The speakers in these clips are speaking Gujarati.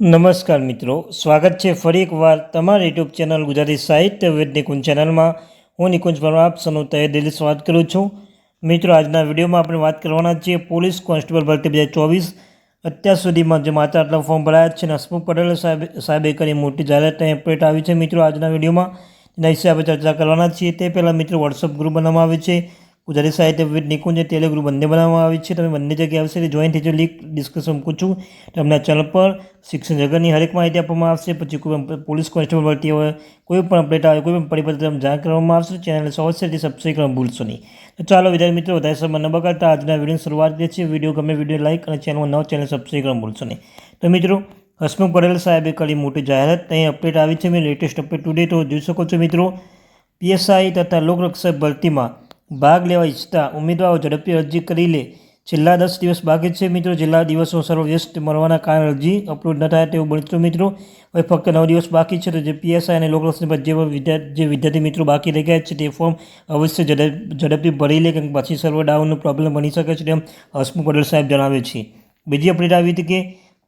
નમસ્કાર મિત્રો, સ્વાગત છે ફરી એકવાર તમારી યુટ્યુબ ચેનલ ગુજરાતી સાહિત્ય વેદ નિકુંજ ચેનલમાં. હું નિકુંજ પરમાર, આપ સૌનું તહે દિલ સ્વાગત કરું છું. મિત્રો, આજના વિડીયોમાં આપણે વાત કરવાના છીએ પોલીસ કોન્સ્ટેબલ ભરતી બે હજાર ચોવીસ. અત્યાર સુધીમાં જે માત્ર આટલા ફોર્મ ભરાયા છે અને હસમુખ પટેલ સાહેબ, સાહેબે કરી મોટી જાહેરાત અપડેટ આવી છે. મિત્રો, આજના વિડીયોમાં એના વિશે આપણે ચર્ચા કરવાના છીએ તે પહેલાં મિત્રો વોટ્સઅપ ગ્રુપ બનાવવામાં આવે છે. ગુજરાતી સાહિત્ય વિવિધ નિકુંજ તેલુગુ બંને બનાવવામાં આવી છે. તમે બંને જગ્યાએ આવશે જોઈન થઈ લિંક ડિસ્કશન મૂકું છું તમને ચેનલ પર શિક્ષણ જગતની હરેક માહિતી આપવામાં આવશે. પછી કોઈ પોલીસ કોન્સ્ટેબલ ભરતી હોય, કોઈ પણ અપડેટ આવે, કોઈ પણ પરિપત્ર જાણ કરવામાં આવશે. ચેનલ સૌથી સબસ્ક્રાઈબ કરવા ભૂલશો નહીં. તો ચાલો વિદ્યાર્થી મિત્રો, વધારે સમય ન બગાડતા આજના વિડીયોની શરૂઆત કરીએ છીએ. વીડિયો ગમે વીડિયો લાઇક અને ચેનલમાં નવ ચેનલ સબસ્ક્રાઈબ કરવા ભૂલશો નહીં. તો મિત્રો, હસમુખ પટેલ સાહેબે કરી મોટી જાહેરાત. અહીં અપડેટ આવી છે. મેં લેટેસ્ટ અપડેટ ટુડે તો જોઈ શકો છો મિત્રો. પીએસઆઈ તથા લોકરક્ષક ભરતીમાં ભાગ લેવા ઈચ્છતા ઉમેદવારો ઝડપી અરજી કરી લે. છેલ્લા દસ દિવસ બાકી છે મિત્રો. છેલ્લા દિવસો સર્વવ્યસ્ત મળવાના કારણે અરજી અપલોડ ન થાય તેવું બનતું મિત્રો. હવે ફક્ત નવ દિવસ બાકી છે તો જે પીએસઆઈ અને લોકરક્ષક જે વિદ્યાર્થી જે વિદ્યાર્થી મિત્રો બાકી રહી ગયા છે તે ફોર્મ અવશ્ય ઝડપ, ઝડપથી ભરી લે કેમ પછી સર્વર ડાઉનનો પ્રોબ્લેમ બની શકે છે તેમ હસમુખ પટેલ સાહેબ જણાવે છે. બીજી અપડેટ આવી હતી કે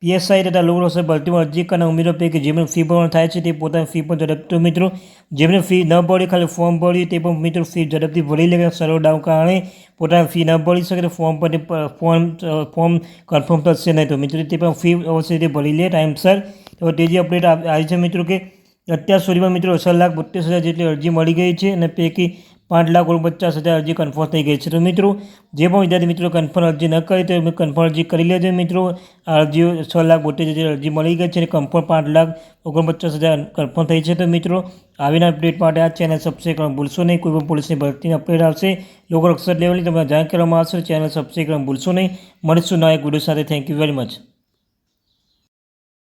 પીએસઆઈ તથા લોકરક્ષક ભરતીમાં અરજી કરનાર ઉમેદવાર પૈકી જેમને ફી ભરવાનું થાય છે તે પોતાની ફી પણ ઝડપતો મિત્રો, જેમને ફી ન ભરી ખાલી ફોર્મ ભર્યું તે પણ મિત્રો ફી ઝડપથી ભરી લે સર્વર ડાઉન કારણે પોતાની ફી ન ભરી શકે તો ફોર્મ પર ફોર્મ ફોર્મ કન્ફર્મ થશે નહીં તો મિત્રો તે પણ ફી અવશ્ય તે ભરી લે ટાઈમસર તો તેજી અપડેટ આવી છે મિત્રો કે અત્યાર સુધીમાં મિત્રો છ લાખ બોત્તેર હજાર જેટલી અરજી મળી ગઈ છે અને પૈકી પાંચ લાખ ઓગણપચાસ હજાર અરજી કન્ફર્મ થઈ ગઈ છે. તો મિત્રો, જે પણ વિદ્યાર્થી મિત્રો કન્ફર્મ અરજી ન કરી તો કન્ફર્મ અરજી કરી લેજો મિત્રો. આ અરજીઓ છ લાખ બોતેર હજાર અરજી મળી ગઈ છે અને કન્ફર્મ પાંચ લાખ ઓગણપચાસ હજાર કન્ફર્મ થઈ છે. તો મિત્રો, આવીના અપડેટ માટે આ ચેનલ સબસ્ક્રાઈબ કરવા ભૂલશો નહીં. કોઈ પણ પોલીસની ભરતીની અપડેટ આવશે લોકો અક્ષર લેવલની તમને જાણ કરવામાં આવશે. ચેનલ સબસ્ક્રાઈબ કરવા ભૂલશો નહીં. મળીશું ના એક વીડિયો સાથે. Thank you very much